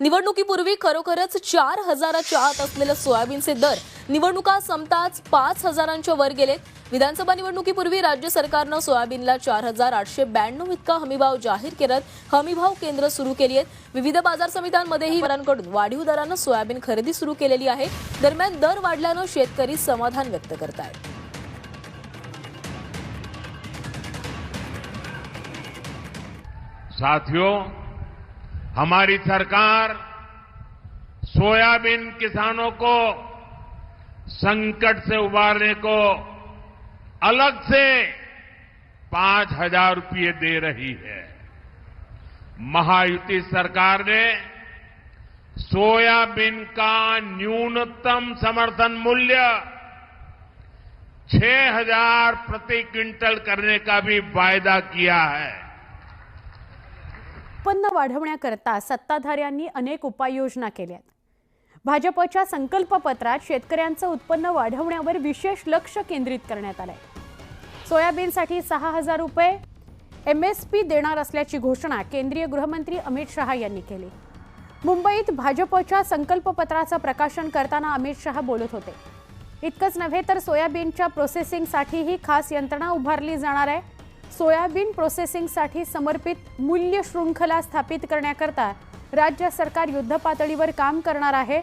निवडणुकीपूर्वी खरोखरच चार हजाराच्या आत असलेले सोयाबीनचे दर निवडणुका संपताच पाच हजारांच्या वर गेलेत. विधानसभा निवडणुकीपूर्वी राज्य सरकारनं सोयाबीनला चार हजार आठशे ब्याण्णव इतका हमीभाव जाहीर करत हमीभाव केंद्र सुरू केली आहेत विविध बाजार समित्यांमध्येही दरांकडून वाढीव दरानं सोयाबीन खरेदी सुरू केलेली आहे. दरम्यान दर वाढल्यानं शेतकरी समाधान व्यक्त करतायत. साथियों हमारी सरकार सोयाबीन किसानों को संकट से उबारने को अलग से पाँच हज़ार रुपये दे रही है। महायुति सरकार ने सोयाबीन का न्यूनतम समर्थन मूल्य छह हज़ार प्रति क्विंटल करने का भी वायदा किया है। उत्पन्न वाढवण्याकरता सत्ताधाऱ्यांनी अनेक उपाययोजना केल्यात भाजपच्या संकल्पपत्रात शेतकऱ्यांचं उत्पन्न वाढवण्यावर विशेष लक्ष केंद्रित करण्यात आलंय. सोयाबीनसाठी सहा हजार रुपये एम एस पी देणार असल्याची घोषणा केंद्रीय गृहमंत्री अमित शहा यांनी केली. मुंबईत भाजपच्या संकल्पपत्राचं प्रकाशन करताना अमित शहा बोलत होते. इतकंच नव्हे तर सोयाबीनच्या प्रोसेसिंगसाठीही खास यंत्रणा उभारली जाणार आहे. सोयाबीन प्रोसेसिंगसाठी समर्पित मूल्य शृंखला स्थापित करण्याकरता राज्य सरकार युद्धपातळीवर काम करणार आहे.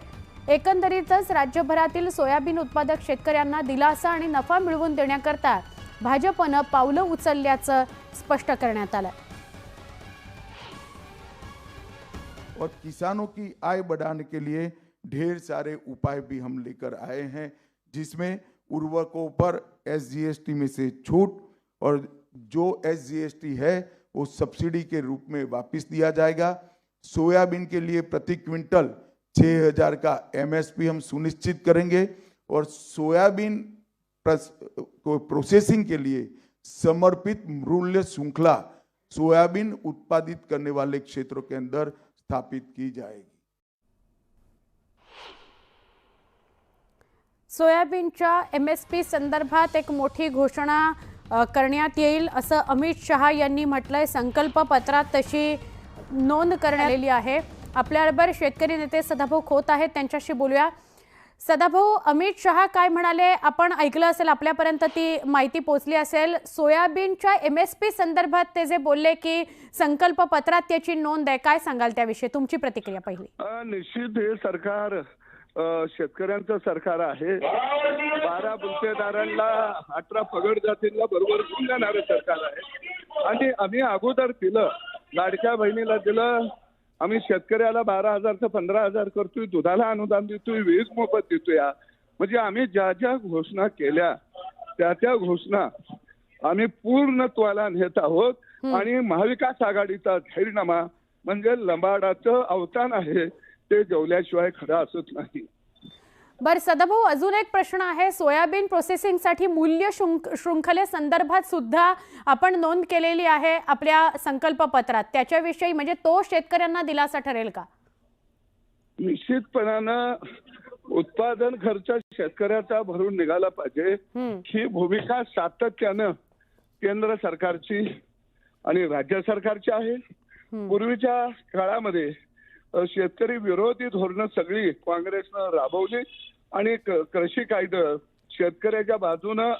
एकंदरीतच राज्यभरातील सोयाबीन उत्पादक शेतकऱ्यांना दिलासा आणि नफा मिळवून देण्याकरता भाजपनं पावलं उचलल्याचं स्पष्ट करण्यात आलं. और किसानों की आय बढ़ाने के लिए ढेर सारे उपाय भी हम लेकर आए हैं जिसमें उर्वरकों पर एसजीएसटी में से छूट और जो एसजीएसटी है, वो सब्सिडी के रूप में वापस दिया जाएगा। सोयाबीन के लिए प्रति क्विंटल 6000 का एमएसपी हम सुनिश्चित करेंगे और सोयाबीन को प्रोसेसिंग के लिए समर्पित मूल्य श्रृंखला सोयाबीन उत्पादित करने वाले क्षेत्रों के अंदर स्थापित की जाएगी। सोयाबीनच्या एम एस पी संदर्भात एक मोठी घोषणा करण्यात येईल असं अमित शहा यांनी म्हटलंय. संकल्प पत्रात तशी नोंद करण्यात आलेली आहे. आपल्याबरोबर शेतकरी नेते सदाभाऊ खोत आहेत त्यांच्याशी बोलूया. सदाभाऊ अमित शहा काय म्हणाले? आपण ऐकलं असेल आपल्यापर्यंत ती माहिती पोचली असेल. सोयाबीनच्या एम एस पी संदर्भात ते जे बोलले की संकल्प पत्रात त्याची नोंद आहे काय सांगाल त्याविषयी? तुमची प्रतिक्रिया पहिली. निश्चित हे सरकार शेतकऱ्यांचं सरकार आहे. बारा गुंठेदारांना अठरा पगड जातींना बरोबर घेऊन जाणारं सरकार आहे. आणि आम्ही अगोदर दिलं लाडक्या बहिणीला दिलं आम्ही शेतकऱ्याला बारा हजारचं पंधरा हजार करतोय दुधाला अनुदान देतोय वीज मोफत देतोय. म्हणजे आम्ही ज्या ज्या घोषणा केल्या त्या त्या घोषणा आम्ही पूर्णत्वाला नेत आहोत. आणि महाविकास आघाडीचा जाहीरनामा म्हणजे लंबाडाचं अवसान आहे. ते जेवल्याशिवाय खरं असत नाही. बर सदाभाऊ अजून एक प्रश्न आहे. सोयाबीन प्रोसेसिंगसाठी मूल्य शृंख शृंखलेसंदर्भात सुद्धा आपण नोंद केलेली आहे आपल्या संकल्पपत्रात. त्याच्याविषयी म्हणजे तो शेतकऱ्यांना दिलासा ठरेल का? निश्चितपणानं उत्पादन खर्च शेतकऱ्याचा भरून निघाला पाहिजे. ही भूमिका सातत्यानं केंद्र सरकारची आणि राज्य सरकारची आहे. पूर्वीच्या काळामध्ये शेतकरी विरोधी धोरणं सगळी काँग्रेसनं राबवली आणि कृषी कायदं शेतकऱ्याच्या बाजूनं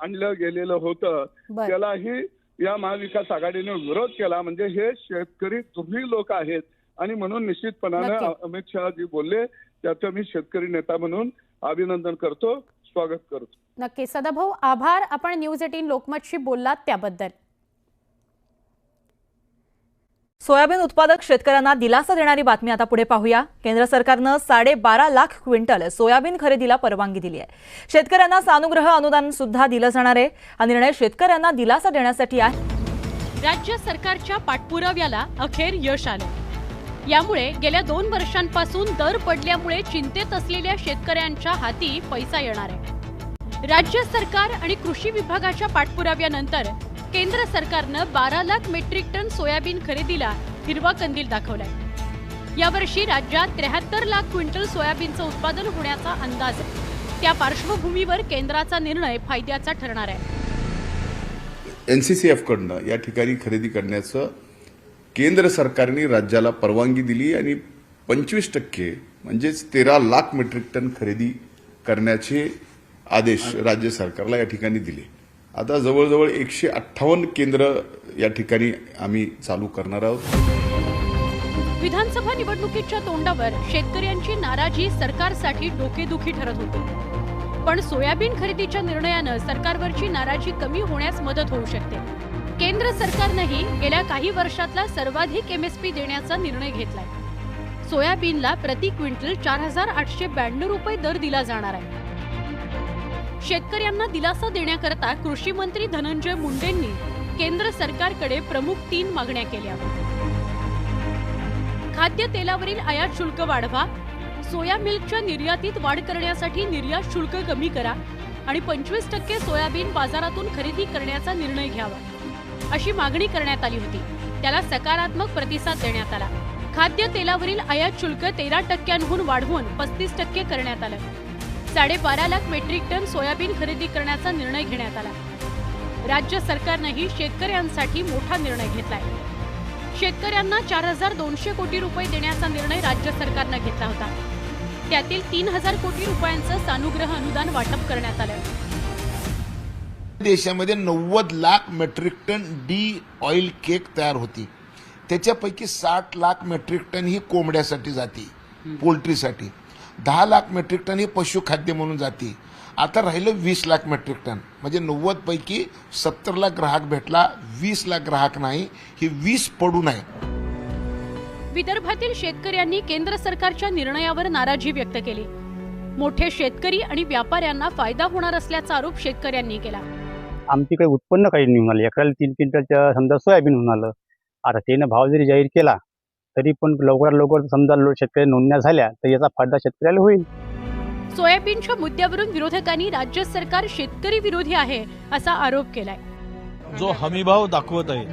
आणलं गेलेलं होतं. त्यालाही या महाविकास आघाडीने विरोध केला. म्हणजे हे शेतकरी तुम्ही लोक आहेत आणि म्हणून निश्चितपणानं अमित शहा जी बोलले त्याचं मी शेतकरी नेता म्हणून अभिनंदन करतो स्वागत करतो. नक्की. सदाभाऊ आभार. आपण न्यूज एटीन लोकमतशी बोललात त्याबद्दल. सोयाबीन उत्पादक शेतकऱ्यांना दिलासा देणारी बातमी आता पुढे पाहूया. केंद्र सरकारनं साडेबारा लाख क्विंटल सोयाबीन खरेदीला परवानगी दिली आहे. शेतकऱ्यांना सानुग्रह अनुदान सुद्धा दिलं जाणार आहे. हा निर्णय शेतकऱ्यांना दिलासा देण्यासाठी आहे. राज्य सरकारच्या पाठपुराव्याला अखेर यश आलं. यामुळे गेल्या दोन वर्षांपासून दर पडल्यामुळे चिंतेत असलेल्या शेतकऱ्यांच्या हाती पैसा येणार आहे. राज्य सरकार आणि कृषी विभागाच्या पाठपुराव्यानंतर केंद्र सरकारनं बारा लाख मेट्रिक टन सोयाबीन खरेदीला हिरवा कंदील दाखवलाय. यावर्षी राज्यात त्र्याहत्तर लाख क्विंटल सोयाबीनचं उत्पादन होण्याचा अंदाज आहे. त्या पार्श्वभूमीवर केंद्राचा निर्णय फायद्याचा ठरणार आहे. एन सी सी एफकडनं या ठिकाणी खरेदी करण्याचं केंद्र सरकारने राज्याला परवानगी दिली आणि पंचवीस टक्के म्हणजेच तेरा लाख मेट्रिक टन खरेदी करण्याचे आदेश राज्य सरकारला या ठिकाणी दिले. आता जवळजवळ एकशे अठ्ठावन्न केंद्र या ठिकाणी आम्ही चालू करणार आहोत. विधानसभा निवडणुकीच्या तोंडावर शेतकऱ्यांची नाराजी सरकारसाठी डोकेदुखी ठरत होती. पण सोयाबीन खरेदीच्या निर्णयानं सरकारवरची नाराजी कमी होण्यास मदत होऊ शकते. केंद्र सरकारनंही गेल्या काही वर्षातला सर्वाधिक एमएसपी देण्याचा निर्णय घेतलाय. सोयाबीनला प्रति क्विंटल चार हजार आठशे ब्याण्णव रुपये दर दिला जाणार आहे. शेतकऱ्यांना दिलासा देण्याकरता कृषी मंत्री धनंजय मुंडेंनी केंद्र सरकारकडे प्रमुख तीन मागण्या केल्या. खाद्य तेलावरील आयात शुल्क वाढवा सोया मिल्कच्या निर्यातीत वाढ करण्यासाठी निर्यात शुल्क कमी करा आणि पंचवीस टक्के सोयाबीन बाजारातून खरेदी करण्याचा निर्णय घ्यावा अशी मागणी करण्यात आली होती. त्याला सकारात्मक प्रतिसाद देण्यात आला. खाद्य तेलावरील आयात शुल्क तेरा टक्क्यांहून वाढवून पस्तीस टक्के करण्यात आलं. साडेबारा लाख मेट्रिक टन सोयाबीन खरेदी करण्याचा निर्णय घेण्यात आला. राज्य सरकारनंही शेतकऱ्यांसाठी मोठा निर्णय घेतलाय. शेतकऱ्यांना चार हजार दोनशे कोटी रुपये देण्याचा निर्णय राज्य सरकारनं घेतला होता. त्यातील तीन हजार कोटी रुपयांचं सानुग्रह अनुदान वाटप करण्यात आलं. देशामध्ये नव्वद lakh metric ton de oil cake तयार होती. त्याच्यापैकी साठ लाख मेट्रिक टन ही कोंबड्यासाठी जाते पोल्ट्रीसाठी. दहा लाख मेट्रिक टन ही पशुखाद्य म्हणून जाते. आता राहिलं वीस लाख मेट्रिक टन. म्हणजे नव्वद पैकी सत्तर लाख ग्राहक भेटला वीस लाख ग्राहक नाही ही वीस पडू नये. विदर्भातील शेतकऱ्यांनी केंद्र सरकारच्या निर्णयावर नाराजी व्यक्त केली. मोठे शेतकरी आणि व्यापाऱ्यांना फायदा होणार असल्याचा आरोप शेतकऱ्यांनी केला. आमची काही उत्पन्न काही नाही होणार एकराला तीन क्विंटलच्या समजा सोयाबीन होऊन आलं आता त्यानं भाव जरी जाहीर केला तरी पण लवकरात लवकर समजा लो- शेतकरी नोंदण्या झाल्या तर याचा फायदा शेतकऱ्याला होईल. सोयाबीनच्या मुद्द्यावरून विरोधकांनी राज्य सरकार शेतकरी विरोधी आहे असा आरोप केलाय. जो हमीभाव दाखवत आहे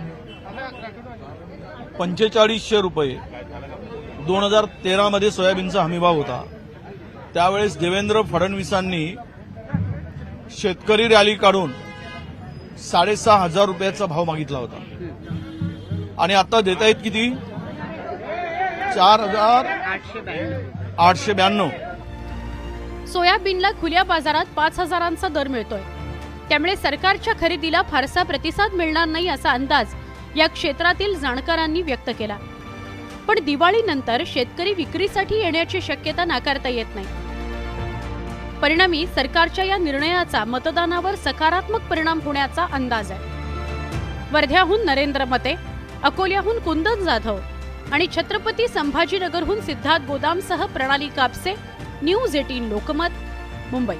पंचेचाळीसशे रुपये दोन हजार तेरामध्ये सोयाबीनचा हमीभाव होता. त्यावेळेस देवेंद्र फडणवीसांनी शेतकरी रॅली काढून साडेसहा हजार रुपयाचा भाव मागितला होता. आणि आता देत आहेत किती? चार हजार आठशे ब्याण्णव. सोयाबीनला खुल्या बाजारात पाच हजारांचा दर मिळतोय. त्यामुळे सरकारच्या खरेदीला फारसा प्रतिसाद मिळणार नाही असा अंदाज या क्षेत्रातील जाणकारांनी व्यक्त केला. पण दिवाळीनंतर शेतकरी विक्रीसाठी येण्याची शक्यता नाकारता येत नाही. परिणामी सरकारच्या या निर्णयाचा मतदानावर सकारात्मक परिणाम होण्याचा अंदाज आहे. वर्ध्याहून नरेंद्र मते अकोल्याहून कुंदन जाधव. आणि छत्रपती संभाजीनगरहून सिद्धार्थ गोदामसह प्रणाली कापसे न्यूज एटीन लोकमत मुंबई.